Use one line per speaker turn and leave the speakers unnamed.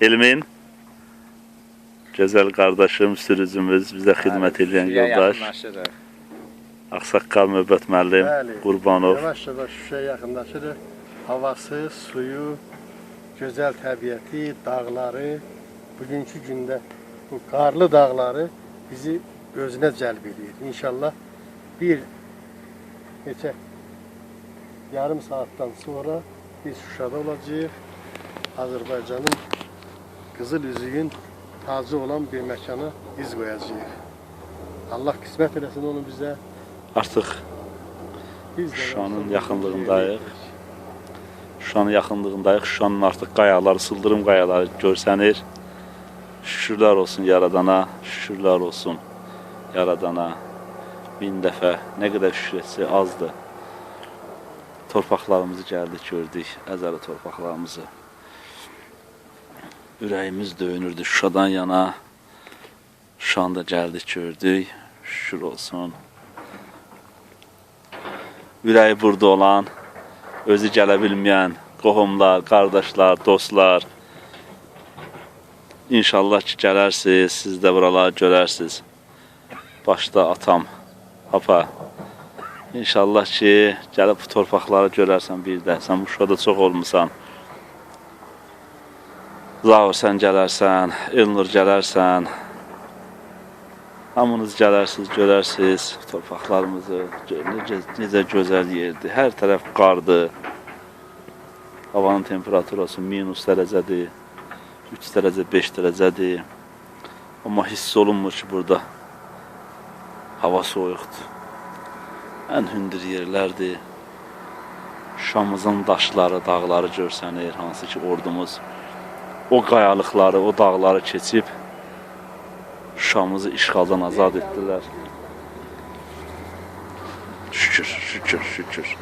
Elmin Güzel kardeşim, sürücümüz, bize eden
Şuraya
yoldaş. Aksakkal Möhbət müəllim. Qurbanov.
Yavaş yavaş Şuşaya yaxınlaşırıq. Havası, suyu, gözəl təbiəti, dağları, bugünkü gündə bu qarlı dağları bizi özünə cəlb edir. İnşallah bir neçə yarım saatdan sonra biz Şuşada olacağıq. Azərbaycanın qızıl üzüyün tacı olan bir məkana iz qoyacağıq. Allah qismət eləsin onu bizə.
Artıq
Biz də
Şuşanın yaxınlığındayıq. Şuşanın yaxınlığındayıq. Şuşanın artıq qayaları, sıldırım qayaları görsənir. Şükürlər olsun Yaradana, şükürlər olsun Yaradana. Bin dəfə nə qədər şükür azdır. Torpaqlarımızı gəldik, gördük, əzəli torpaqlarımızı. Ürəyimiz döyünürdü Şuşadan yana. Şu anda gəldik, gördük. Şükür olsun. ürəyi burada olan, özü gələ bilməyən qohumlar, qardaşlar, dostlar. İnşallah ki gələrsiz, siz də buraları görərsiniz. Başda atam, papa. İnşallah ki gəlib bu torpaqları görərsən bir də. Sən bu Şuşada çox olmusan. Zaur sən gələrsən, Elnur gələrsən. Hamınız gələrsiniz, görərsiniz torpaqlarımızı. Necə, necə gözəl yerdir. Hər tərəf qardır. Havanın temperaturası minus dərəcədir. 3 dərəcə, 5 dərəcədir. Amma hiss olunmur ki burada hava soyuqdur. Ən hündür yerlərdir. Şamımızın daşları, dağları görsənir, hansı ki ordumuz o qayalıqları, o dağları keçib Şuşamızı işğaldan azad etdilər. Şükür, şükür, şükür.